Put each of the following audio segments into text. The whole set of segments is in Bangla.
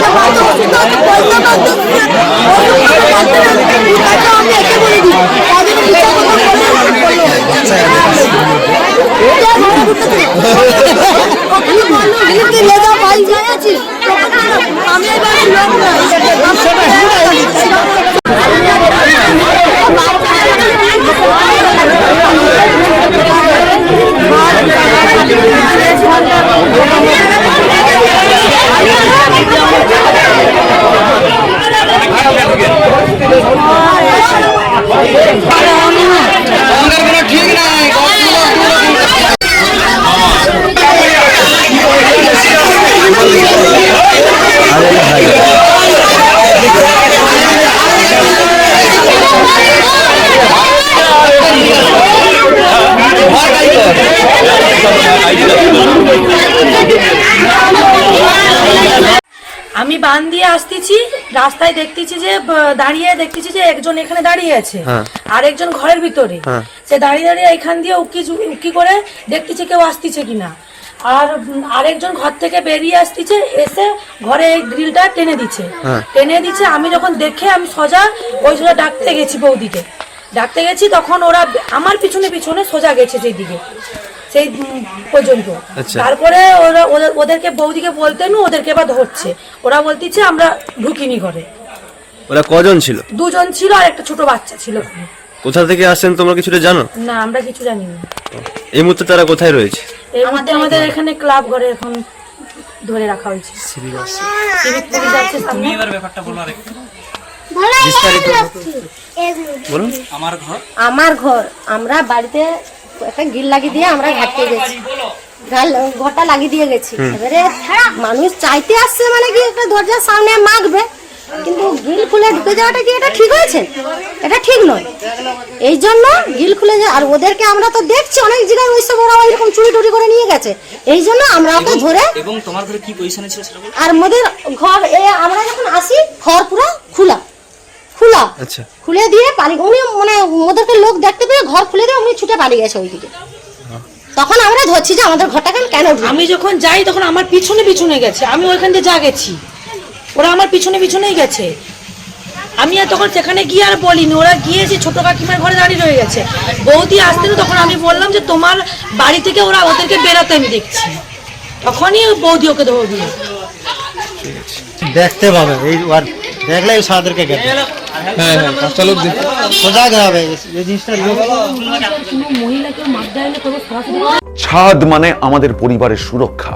একটা বাচ্চা অসুস্থ আছে, পয়সা কাটতে হবে। ওষুধ পাতি কাটতে হবে। এই কাজটা আমি একে বলে দিই। তাদের বিচার করব, করলে ওষুধ করল। এটা ঘরে ঢুকেছে। কখনো বলল, "গিলতে লেজা পাই যায় আছিস?" তখন আমি এবার লোক না। আমি বান দিয়ে আসতেছি রাস্তায় দেখতেছি যে দাঁড়িয়ে দেখতেছি যে একজন এখানে দাঁড়িয়ে আছে। আর একজন ঘরের ভিতরে। সে দাঁড়িয়ে দাঁড়িয়ে এখান দিয়ে উকি উকি করে দেখতেছি কেউ আসতেছে কিনা। আর আরেকজন ঘর থেকে বেরিয়ে আসতেছে এসে ঘরে এই গ্রিলটা টেনে দিচ্ছে। টেনে দিচ্ছে আমি যখন দেখে আমি সোজা ওই সোজা ডাকতে গেছি বৌদিকে। ডাকতে গেছি তখন ওরা আমার পিছনে পিছনে সোজা গেছে সেই দিকে সেই পর্যন্ত। তারপরে ওরা ওদের- ওদেরকে বৌদিকে বলতেন ওদেরকে এবার ধরছে। ওরা বলতেছে আমরা ঢুকিনি ঘরে। ওরা কজন ছিল? দুজন ছিল আর একটা ছোট বাচ্চা ছিল কোথা থেকে আসছেন তোমরা কিছুটা জানো? না আমরা কিছু জানি না। এই মুহূর্তে তারা কোথায় রয়েছে? এই মুহূর্তে আমাদের এখানে ক্লাব ঘরে এখন ধরে রাখা হয়েছে। সামনে বলুন। আমার ঘর। আমরা বাড়িতে একটা গিল লাগিয়ে দিয়ে আমরা ঘাটতে গেছি। ঘরটা লাগিয়ে দিয়ে গেছি। এবারে মানুষ চাইতে আসছে মানে কি একটা দরজার সামনে মাগবে কিন্তু গিল খুলে ঢুকে যাওয়াটা কি এটা ঠিক হয়েছে? এটা ঠিক নয়। এই জন্য গিল খুলে যা আর ওদেরকে আমরা তো দেখছি অনেক জায়গায় ওইসব ওরা এরকম চুরি টুরি করে নিয়ে গেছে। এই জন্য আমরা ওকে ধরে এবং তোমার ঘরে কি পজিশনে ছিল আর মোদের ঘর এ আমরা যখন আসি ঘর পুরো খোলা। আচ্ছা। খুলে দিয়ে পালি উনি মানে ওদেরকে লোক দেখতে পেয়ে ঘর খুলে দিয়ে উনি ছুটে পালিয়ে গেছে ওইদিকে। তখন আমরা ধরছি যে আমাদের ঘরটা কেন কেন ঢুকলো? আমি যখন যাই তখন আমার পিছনে পিছনে গেছে। আমি ওইখান দিয়ে যা গেছি। ওরা আমার পিছনে পিছনেই গেছে। আমি আর তখন সেখানে গিয়ে আর বলিনি। ওরা গিয়েছে ছোট কাকিমার ঘরে দাঁড়িয়ে রয়ে গেছে। বৌদি আসতে না তখন আমি বললাম যে তোমার বাড়ি থেকে ওরা ওদেরকে বেরোতে আমি দেখছি। তখনই বৌদি ওকে ধরে দিল। দেখতে পাবে। এই আর দেখলে সাদেরকে গেছে হ্যাঁ হ্যাঁ লোক দেখ হবে এই জিনিসটা মহিলাকে ছাদ মানে আমাদের পরিবারের সুরক্ষা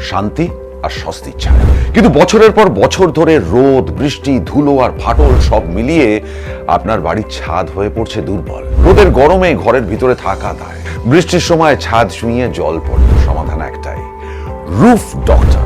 শান্তি আর স্বস্তির ছায়া কিন্তু বছরের পর বছর ধরে রোদ বৃষ্টি ধুলো আর ফাটল সব মিলিয়ে আপনার বাড়ির ছাদ হয়ে পড়ছে দুর্বল রোদের গরমে ঘরের ভিতরে থাকা দায় বৃষ্টির সময় ছাদ ছুঁয়ে জল পড়ে সমাধান একটাই রুফ ডক্টর